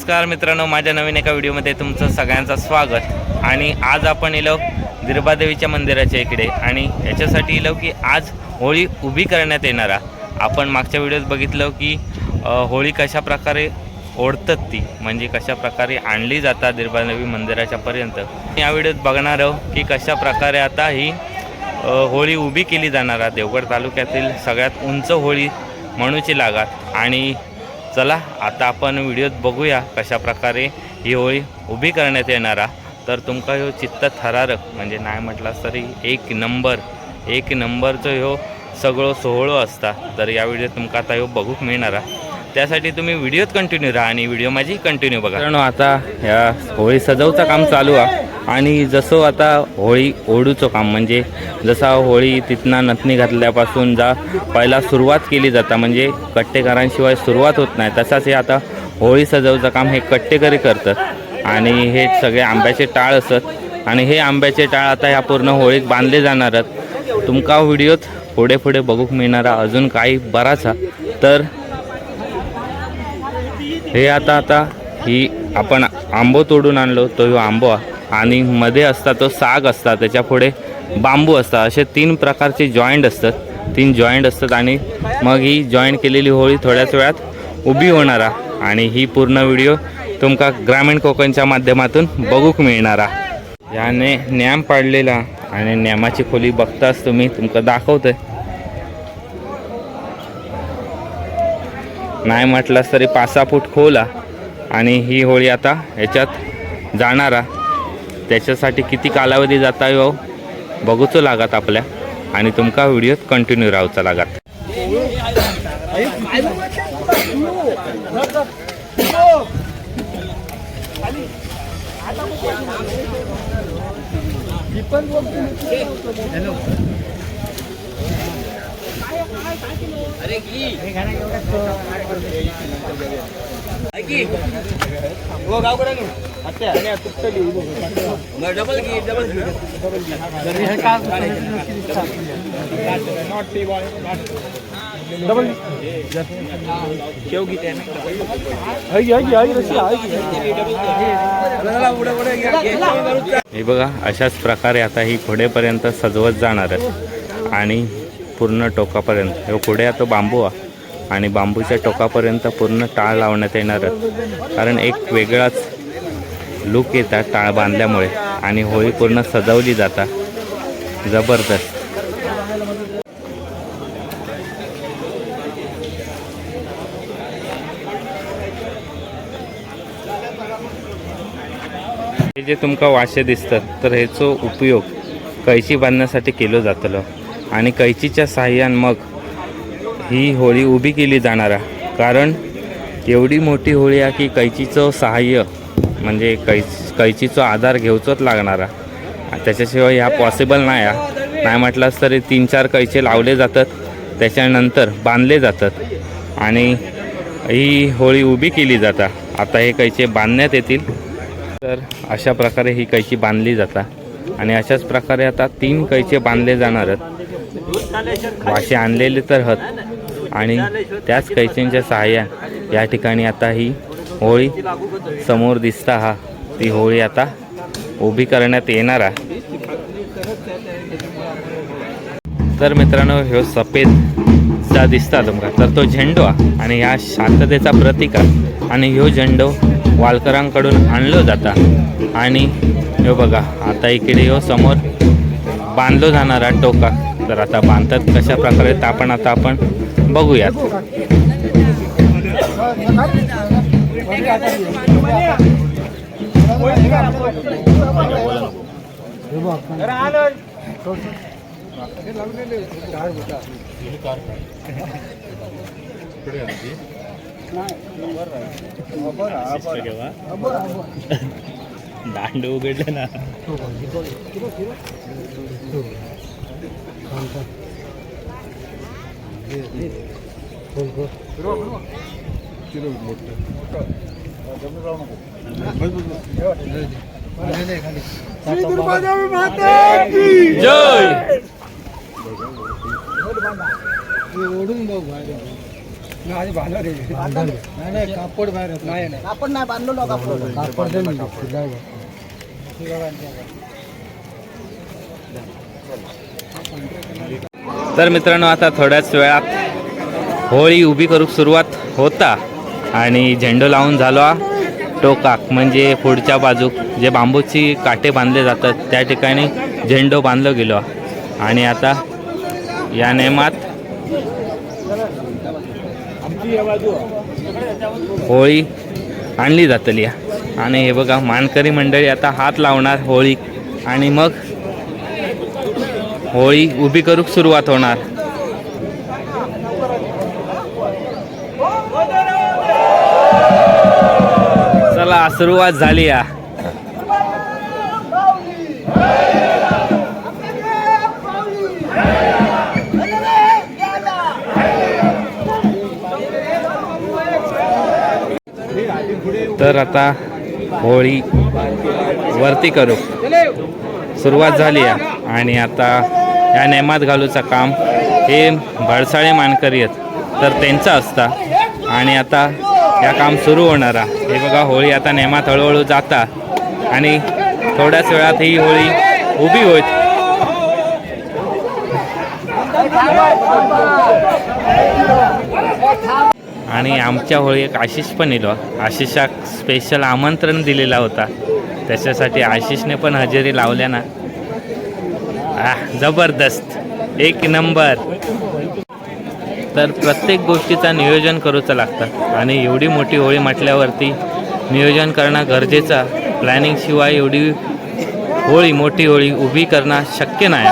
नमस्कार मित्रांनो माझ्या नवीन एका व्हिडिओमध्ये तुमचं सगळ्यांचं स्वागत. आणि आज आपण येलो दिर्बादेवीच्या मंदिराच्या इकडे आणि याच्यासाठी येलो की आज होळी उभी करण्यात येणारा आपण मागच्या व्हिडिओत बघितलं की होळी कशा प्रकारे ओढतात ती म्हणजे कशा प्रकारे आणली जातात दिर्बादेवी मंदिराच्या पर्यंत. या व्हिडिओत बघणार आहोत की कशा प्रकारे आता ही होळी उभी केली जाणार आहे. देवगड तालुक्यातील सगळ्यात उंच होळी म्हणूची लागात. आणि चला आता आपण व्हिडिओत बघूया कशा प्रकारे ही होळी उभी करण्यात येणारा तर तुमका ह्यो चित्त थरारक म्हणजे नाही म्हटलास तरी एक नंबर एक नंबरचं ह्यो सगळो सोहळो असता. तर या व्हिडिओत तुमका आता ह्यो बघूक मिळणारा त्यासाठी तुम्ही व्हिडिओत कंटिन्यू राहा आणि व्हिडिओ माझी कंटिन्यू बघा. कारण आता ह्या होळी सजवचं काम चालू आहे. आणि जसं आता होळी ओढूचं काम म्हणजे जसा होळी तिथनं नथनी घातल्यापासून जा पहिला सुरुवात केली जाता म्हणजे कट्टेकरांशिवाय सुरुवात होत नाही. तसाच हे आता होळी सजवचं काम हे कट्टेकरी करतात. आणि हे सगळे आंब्याचे टाळ असत. आणि हे आंब्याचे टाळ आता ह्या पूर्ण होळीत बांधले जाणार आहेत. तुमका व्हिडिओत पुढे पुढे बघूक मिळणारा अजून काही बराचा तर हे आता आता ही आपण आंबो तोडून आणलो तो ह्यो आंबो हा. आणि मध्ये असता तो साग असता त्याच्या पुढे बांबू असतात असे तीन प्रकारचे जॉईंट असतात. तीन जॉईंट असतात आणि मग ही जॉईंट केलेली होळी थोड्याच वेळात उभी होणारा. आणि ही पूर्ण व्हिडिओ तुमका ग्रामीण कोकणच्या माध्यमातून बघूक मिळणारा. याने न्याम पाडलेला आणि न्यामाची खोली बघताच तुम्ही तुमका दाखवतोय. नाही म्हटलास तरी पाच सहा फूट खोला आणि ही होळी आता ह्याच्यात जाणारा. त्याच्यासाठी किती कालावधी जाता येऊ हो? बघूचो लागत आपल्या. आणि तुमका व्हिडिओ कंटिन्यू राहूचा लागत. हे बघा अशाच प्रकारे आता ही पुढेपर्यंत सजवत जाणार आहे आणि पूर्ण टोकापर्यंत. हे पुढे आता बांबू आहे आणि बांबूच्या टोकापर्यंत पूर्ण टाळ लावण्यात येणार आहे कारण एक वेगळाच लुक येतात टाळ बांधल्यामुळे आणि होळी पूर्ण सजवली जाता. जबरदस्त. हे जे तुमका वाशे दिसतात तर ह्याचो उपयोग कैची बांधण्यासाठी केलो जातलो. आणि कैचीच्या साह्यान मग ही होळी उभी केली जाणार. कारण एवढी मोठी होळी आहे की कैचीचं सहाय्य म्हणजे कै कैचीचा आधार घेवचोच लागणारा. त्याच्याशिवाय ह्या पॉसिबल नाही आहे नाही म्हटलंच तरी तीन चार कैचे लावले जातात. त्याच्यानंतर बांधले जातात. आणि ही होळी उभी केली जाता. आता हे कैचे बांधण्यात येतील. तर अशा प्रकारे ही कैची बांधली जाता. आणि अशाच प्रकारे आता तीन कैचे बांधले जाणार आहेत. वाशे आणलेले तर हत. आणि त्याच कैचींच्या सहाय्या या ठिकाणी आता ही होळी समोर दिसता हा ती होळी आता उभी करण्यात येणार आहे. तर मित्रांनो ह्यो सफेद चा दिसता तुमका तर तो झेंडो आणि ह्या शांततेचा प्रतीक आहे. आणि ह्यो झेंडो वालकरांकडून आणलो जाता. आणि ह्यो बघा आता इकडे ह्यो समोर बांधलो जाणारा टोका. तर आता बांधतात कशा प्रकारे आपण आता आपण बघूयात. दांड उघडले ना जय! ओढून बघ बाहेर. नाही बांधणार नाही नाही कापड बाहेर नाही नाही. आपण नाही बांधलो ना कापड. कापड तर मित्रांनो आता थोड्याच वेळात होळी उभी करू सुरुवात होता. आणि झेंडू लावून झालो टोकाक म्हणजे पुढच्या बाजूक जे बांबूची काटे बांधले जातात त्या ठिकाणी झेंडो बांधलो गेलो आणि आता या नेमात होळी आणली जातली आणि हे बघा मानकरी मंडळी आता हात लावणार होळी. आणि मग होळी उभी करूक सुरुवात होणार चला सुरुवात झाली या. तर आता होळी वरती करू. सुरुवात झाली आहे आणि आता या नेमात घालूचं काम हे भडसाळे मानकरी आहेत. तर त्यांचं असता. आणि आता या काम सुरू होणार आहे. हे बघा होळी आता नेमात हळूहळू जाता. आणि थोड्याच वेळात ही होळी उभी होईल. आणि आमच्या होळी एक आशिष पण येलो हो. आशिषाक स्पेशल आमंत्रण दिलेला होता. त्याच्यासाठी आशिषने पण हजेरी लावल्या ना. आ, जबरदस्त. एक नंबर. तर प्रत्येक गोष्टीचं नियोजन करूचं लागतं. आणि एवढी मोठी होळी म्हटल्यावरती नियोजन करणं गरजेचं. प्लॅनिंगशिवाय एवढी होळी मोठी होळी उभी करणं शक्य नाही.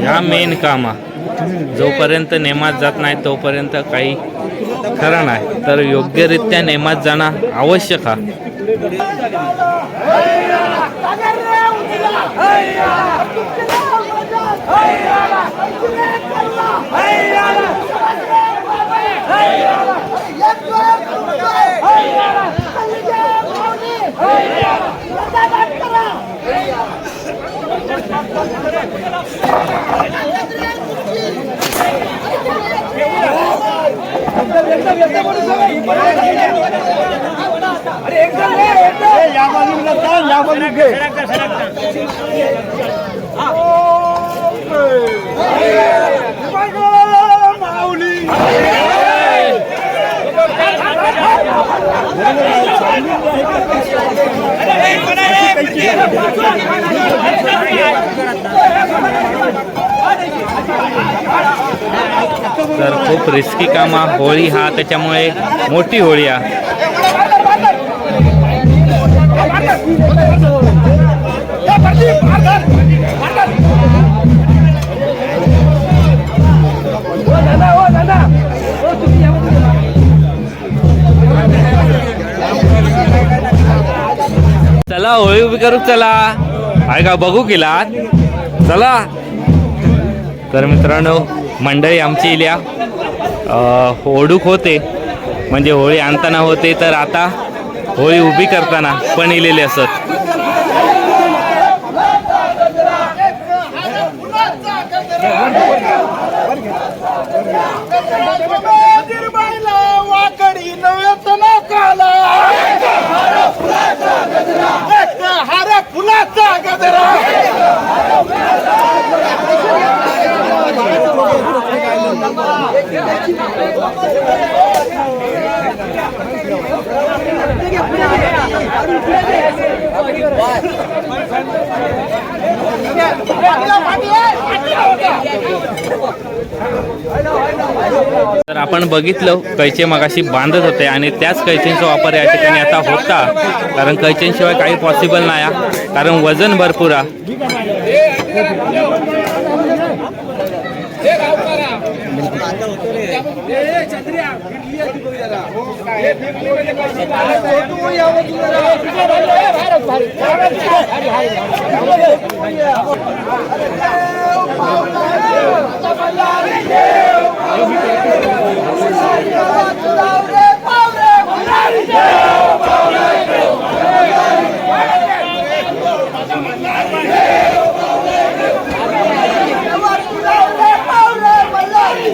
ह्या मेन काम आहे. जोपर्यंत नेमात जात नाही तोपर्यंत काही खरं नाही. तर योग्यरित्या नेमात जाणं आवश्यक आहे तर खूप रिस्की काम आहे. होळी हा त्याच्यामुळे मोठी होळी आहे. चला होळी उभी करू चला. ऐका का बघू केला चला. तर मित्रांनो मंडळी आमची इल्या होडूक होते. म्हणजे होळी आणताना होते तर आता होळी उभी करताना पण इलेले असत. फुलाचा तर आपण बघितलं कैचे मगाशी बांधत होते आणि त्याच कैचींचा वापर या ठिकाणी आता होता. कारण कैचींशिवाय काही पॉसिबल नाही कारण वजन भरपूर आहे Paulo, Paulo, Paulo, Paulo,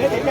अरे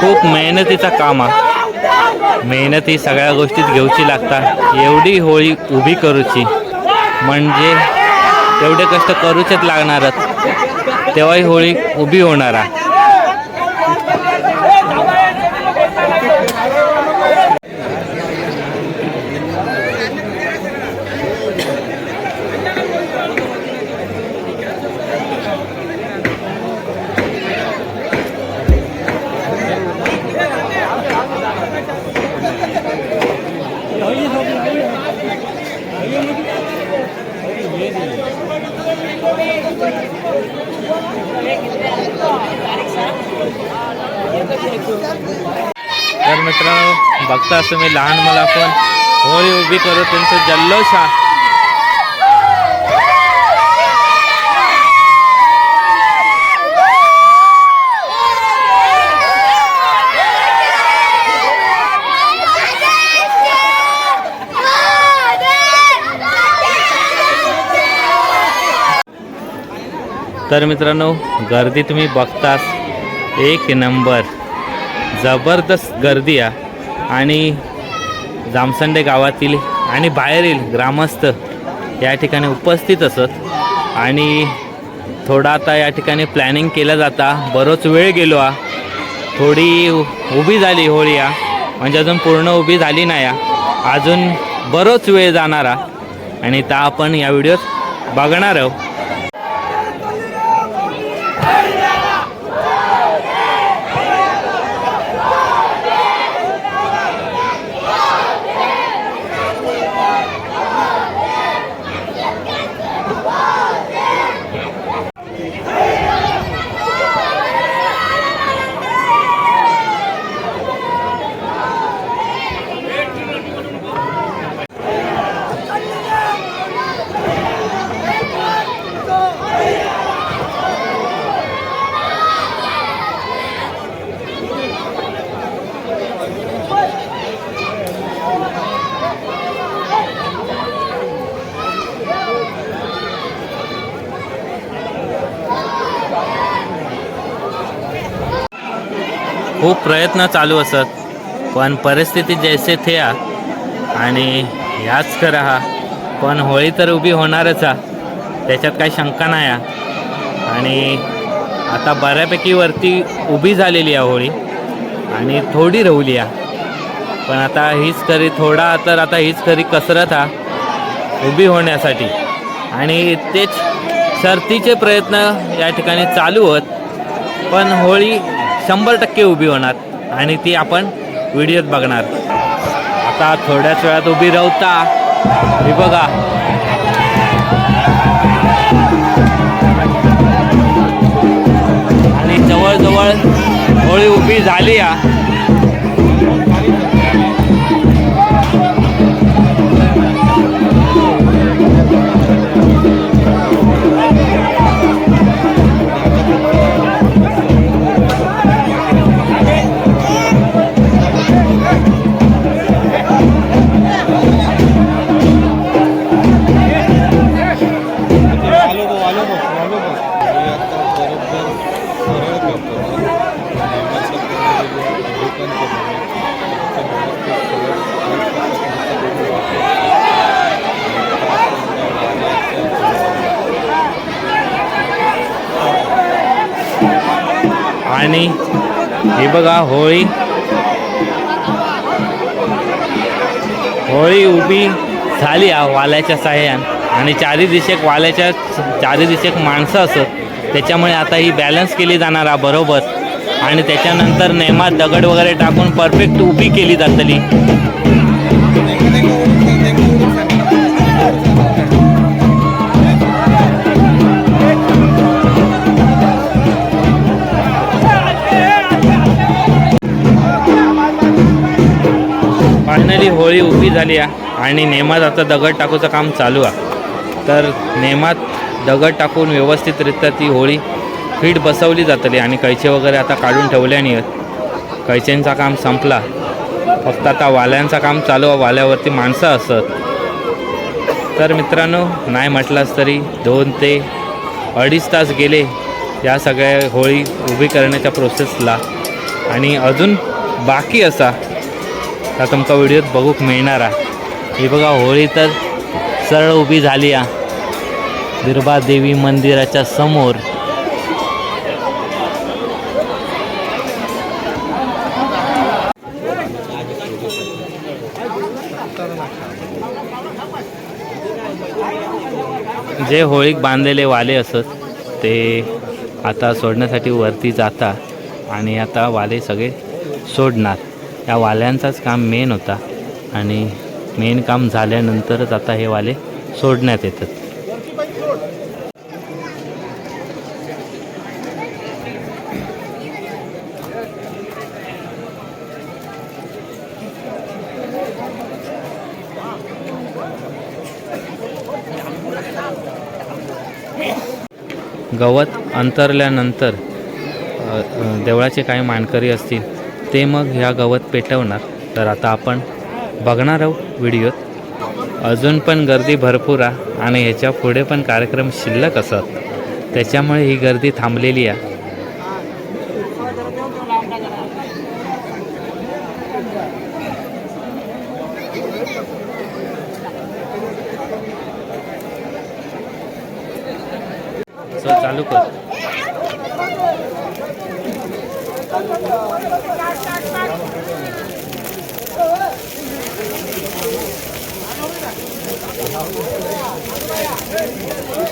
खूप मेहनतीचा काम आहे मेहनती सगळ्या गोष्टीत घेऊची लागतात एवढी होळी उभी करूची. म्हणजे तेवढे कष्ट करूचेच लागणारच. तेव्हाही होळी उभी होणार आहे तर मित्रांनो बघता असं मी लहान मला पण होळी उभी करू त्यांचं जल्लोष तर मित्रांनो गर्दी तुम्ही बघताच. एक नंबर. जबरदस्त गर्दी आहे. आणि जामसंडे गावातील आणि बाहेरील ग्रामस्थ या ठिकाणी उपस्थित असत. आणि थोडा आता या ठिकाणी प्लॅनिंग केलं जाता. बरोच वेळ गेलो आ थोडी उ- उभी झाली होळी आ म्हणजे अजून पूर्ण उभी झाली नाही आ. अजून बरोच वेळ जाणारा आणि त्या आपण या व्हिडिओत बघणार आहोत खूप प्रयत्न चालू असत. पण परिस्थिती जैसे थे आणि ह्याच करा हा. पण होळी तर उभी होणारच हा. त्याच्यात काही शंका नाही आणि आता बऱ्यापैकी वरती उभी झालेली आहे होळी. आणि थोडी रवली आहे पण आता हीच खरी थोडा तर आता हीच खरी कसरत हा. उभी होण्यासाठी. आणि तेच शर्तीचे प्रयत्न या ठिकाणी चालू होत. पण होळी शंभर टक्के उभी होणार. आणि ती आपण व्हिडिओत बघणार. आता थोड्याच वेळात उभी राहता हे बघा. आणि जवळजवळ होळी उभी झाली या. होळी. होळी उभी झाली वाल्याच्या साह्यान. आणि चारी दिशेक वाल्याच्या चारी दिशेक माणसं असत. त्याच्यामुळे आता ही बॅलन्स केली जाणार आ बरोबर. आणि त्याच्यानंतर नेमात दगड वगैरे टाकून परफेक्ट उभी केली जातली. फायनली होळी उभी झाली आहे आणि नेमात आता दगड टाकूचं काम चालू आहे. तर नेमात दगड टाकून व्यवस्थितरित्या ती होळी फिट बसवली जातली आणि कैचे वगैरे आता काढून ठेवल्याने आहेत कैच्यांचा काम संपला. फक्त आता वाल्यांचं काम चालू आहे वाल्यावरती माणसं असत. तर मित्रांनो नाही म्हटलास तरी दोन ते अडीच तास गेले या सगळ्या होळी उभी करण्याच्या प्रोसेसला आणि अजून बाकी असा तर तुमका व्हिडिओत बघूक मिळणार. ही बघा होळी तर सरळ उभी झाली आहे बिरबा देवी मंदिराच्या समोर. जे होळीक बांधलेले वाले असत ते आता सोडण्यासाठी वरती जाता आणि आता वाले सगळे सोडणार. या वाल्यांचाच काम मेन होता. आणि मेन काम झाल्यानंतरच आता हे वाले सोडण्यात येतात. गवत अंतरल्यानंतर देवळाचे काही मानकरी असतील ते मग ह्या गवत पेटवणार. तर आता आपण बघणार आहोत व्हिडिओत अजून पण गर्दी भरपूर आहे आणि ह्याच्या पुढे पण कार्यक्रम शिल्लक असत त्याच्यामुळे ही गर्दी थांबलेली आहे. Thank you.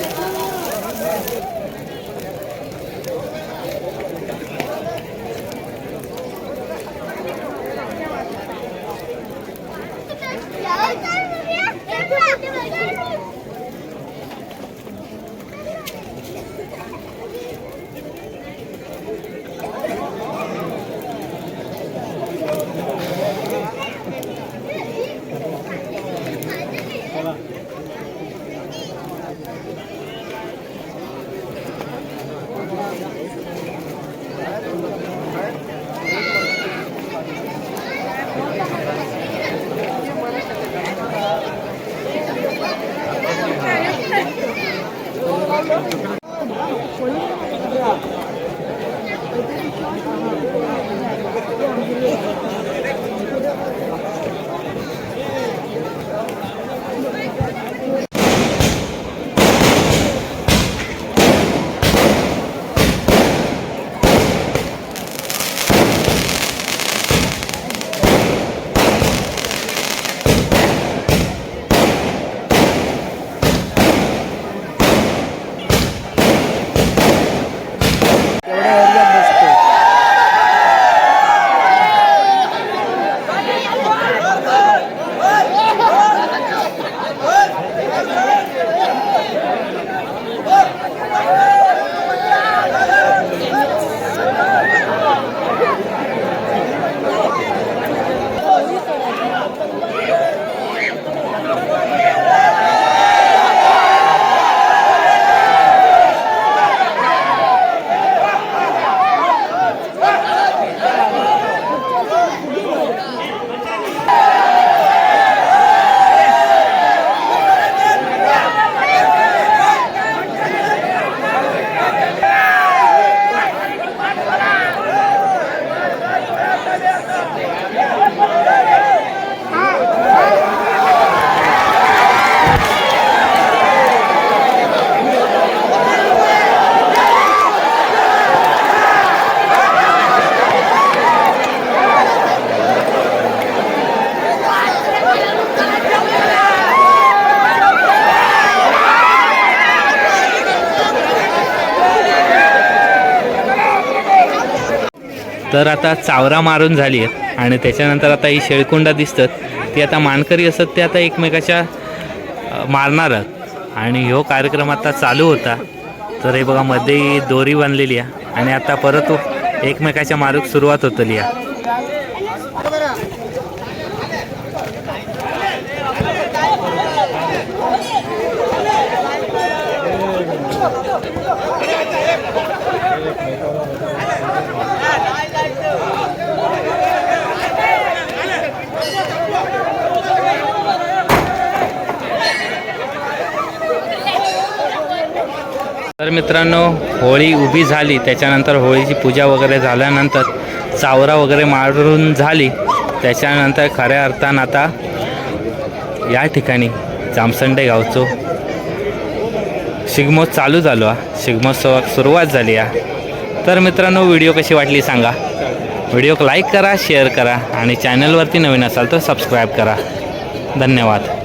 तर आता चावरा मारून झाली आहे आणि त्याच्यानंतर आता ही शेळकुंडा दिसतात. ती आता मानकरी असत ते आता एकमेकाच्या मारणार आहेत. आणि ह्यो कार्यक्रम आता चालू होता. तर हे बघा मध्ये दोरी बांधलेली आहे. आणि आता परत एकमेकाच्या मारूक सुरुवात होतली आहे. तर मित्रांनो होळी उभी झाली. त्याच्यानंतर होळीची पूजा वगैरे झाल्यानंतर चावरा वगैरे मारून झाली. त्याच्यानंतर खऱ्या अर्थानं आता या ठिकाणी जामसंडे गावचो शिगमोत्सव चालू झालो हा. शिगमोत्सवाक सुरुवात झाली हा. तर मित्रांनो व्हिडिओ कशी वाटली सांगा. व्हिडिओ लाईक करा शेअर करा आणि चॅनलवरती नवीन असाल तर सबस्क्राईब करा. धन्यवाद.